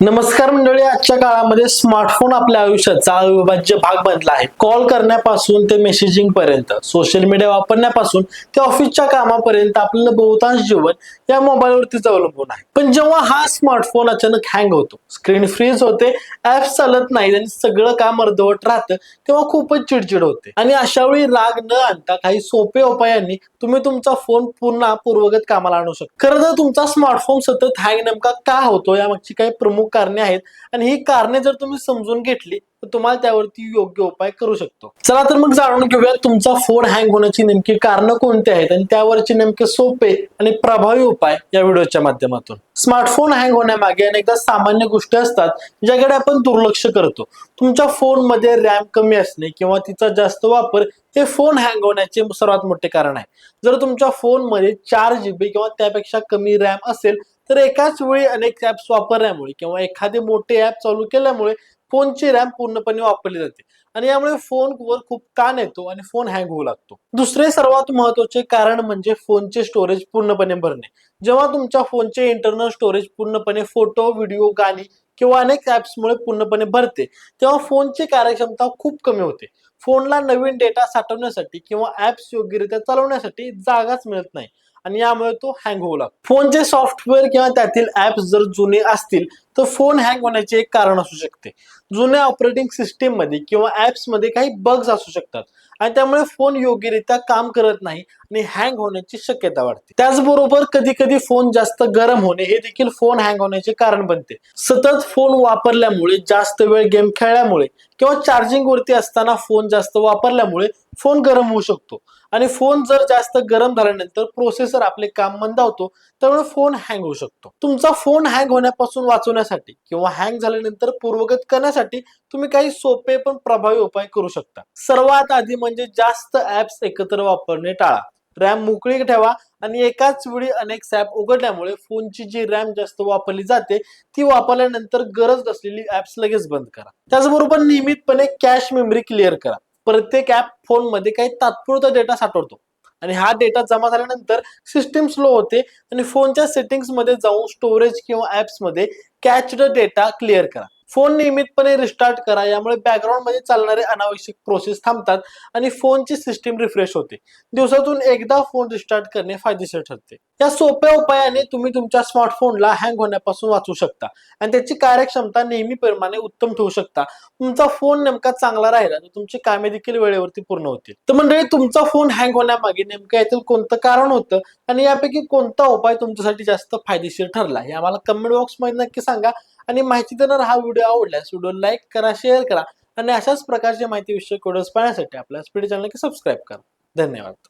नमस्कार मंडळी आजच्या काळामध्ये स्मार्टफोन आपल्या आयुष्याचा अविभाज्य भाग बनला आहे. कॉल करण्यापासून ते मेसेजिंग पर्यंत सोशल मीडिया वापरण्यापासून ते ऑफिसच्या कामापर्यंत आपलं बहुतांश जीवन या मोबाईलवरतीच अवलंबून आहे. पण जेव्हा हा स्मार्टफोन अचानक हँग होतो स्क्रीन फ्रीज होते ऍप चालत नाही आणि सगळं काम अर्धवट राहतं तेव्हा खूपच चिडचिड होते. आणि अशा वेळी राग न आणता काही सोपे उपायांनी तुम्ही तुमचा फोन पुन्हा पूर्वगत कामाला आणू शकता. खरं तर तुमचा स्मार्टफोन सतत हँग नेमका का होतो यामागची काही प्रमुख कारणे आहेत. आणि ही कारणे जर तुम्ही समजून घेतली तर तुम्हाला त्यावरती योग्य उपाय करू शकतो. चला तर मग जाणून घेऊया तुमचा फोन हँग होण्याची नेमकी कारणं कोणती आहेत आणि त्यावरचे नेमके सोपे आणि प्रभावी उपाय या व्हिडिओच्या माध्यमातून. स्मार्टफोन हँग होण्यामागे अनेकदा सामान्य गोष्टी असतात ज्याकडे आपण दुर्लक्ष करतो. तुमच्या फोनमध्ये रॅम कमी असणे किंवा तिचा जास्त वापर हे फोन हँग होण्याचे सर्वात मोठे कारण आहे. जर तुमच्या फोनमध्ये चार जीबी किंवा त्यापेक्षा कमी रॅम असेल तर एकाच वेळी अनेक ऍप्स वापरल्यामुळे किंवा एखादे मोठे ऍप चालू केल्यामुळे फोनची रॅम पूर्णपणे वापरली जाते. आणि यामुळे फोनवर खूप ताण येतो आणि फोन हँग होऊ लागतो. दुसरे सर्वात महत्त्वाचे कारण म्हणजे फोनचे स्टोरेज पूर्णपणे भरणे. जेव्हा तुमच्या फोनचे इंटरनल स्टोरेज पूर्णपणे फोटो व्हिडिओ गाणी किंवा अनेक ऍप्समुळे पूर्णपणे भरते तेव्हा फोनची कार्यक्षमता खूप कमी होते. फोनला नवीन डेटा साठवण्यासाठी किंवा ऍप्स योग्यरित्या चालवण्यासाठी जागाच मिळत नाही. आणि यामुळे तो हँग होऊ लागतो. फोनचे सॉफ्टवेअर किंवा त्यातील ऍप्स जर जुने असतील तर फोन हँग होण्याचे एक कारण असू शकते. जुन्या ऑपरेटिंग सिस्टीममध्ये किंवा ॲप्समध्ये काही बग्स असू शकतात. आणि त्यामुळे फोन योग्यरित्या काम करत नाही आणि हँग होण्याची शक्यता वाढते. त्याचबरोबर कधी कधी फोन जास्त गरम होणे हे देखील फोन हँग होण्याचे कारण बनते. सतत फोन वापरल्यामुळे जास्त वेळ गेम खेळल्यामुळे किंवा चार्जिंग वरती असताना फोन जास्त वापरल्यामुळे फोन गरम होऊ शकतो. आणि फोन जर जास्त गरम झाल्यानंतर प्रोसेसर आपले काम मंदावतो त्यामुळे फोन हँग होऊ शकतो. तुमचा फोन हँग होण्यापासून वाचवण्यासाठी किंवा हँग झाल्यानंतर पूर्वगत करण्यासाठी तुम्ही काही सोपे पण प्रभावी उपाय करू शकता. सर्वात आधी म्हणजे जास्त ऍप्स एकत्र वापरणे टाळा. रॅम मोकळी ठेवा आणि एकाच वेळी अनेक ऍप उघडल्यामुळे फोनची जी रॅम जास्त वापरली जाते ती वापरल्यानंतर गरज नसलेली ऍप्स लगेच बंद करा. त्याचबरोबर नियमितपणे कॅश मेमरी क्लिअर करा. प्रत्येक ऍप फोनमध्ये काही तात्पुरता डेटा साठवतो. आणि हा डेटा जमा झाल्यानंतर सिस्टीम स्लो होते आणि फोनच्या सेटिंग्समध्ये जाऊन स्टोरेज किंवा ऍप्समध्ये द डेटा क्लिअर करा. फोन नियमितपणे रिस्टार्ट करा यामुळे बॅकग्राऊंडमध्ये चालणारे अनावश्यक प्रोसेस थांबतात आणि फोनची सिस्टीम रिफ्रेश होते. दिवसातून एकदा फोन रिस्टार्ट करणे फायदेशीर ठरते. या सोप्या उपायाने तुम्ही तुमच्या स्मार्टफोनला हँग होण्यापासून वाचू शकता. आणि त्याची कार्यक्षमता नेहमीप्रमाणे उत्तम ठेवू शकता. तुमचा फोन नेमका चांगला राहिला तर तुमची कामे देखील वेळेवरती पूर्ण होतील. तर मंडळी तुमचा फोन हँग होण्यामागे नेमकं यातील कोणतं कारण होतं? आणि यापैकी कोणता उपाय तुमच्यासाठी जास्त फायदेशीर ठरला? हे आम्हाला कमेंट बॉक्समध्ये नक्की सांगा. आणि माहिती देणारा हा व्हिडिओ आवडल्यास व्हिडिओ लाईक करा शेअर करा. आणि अशाच प्रकारची माहिती विषयक व्हिडिओज पाहण्यासाठी आपल्या स्पीड चॅनल सबस्क्राईब करा. धन्यवाद.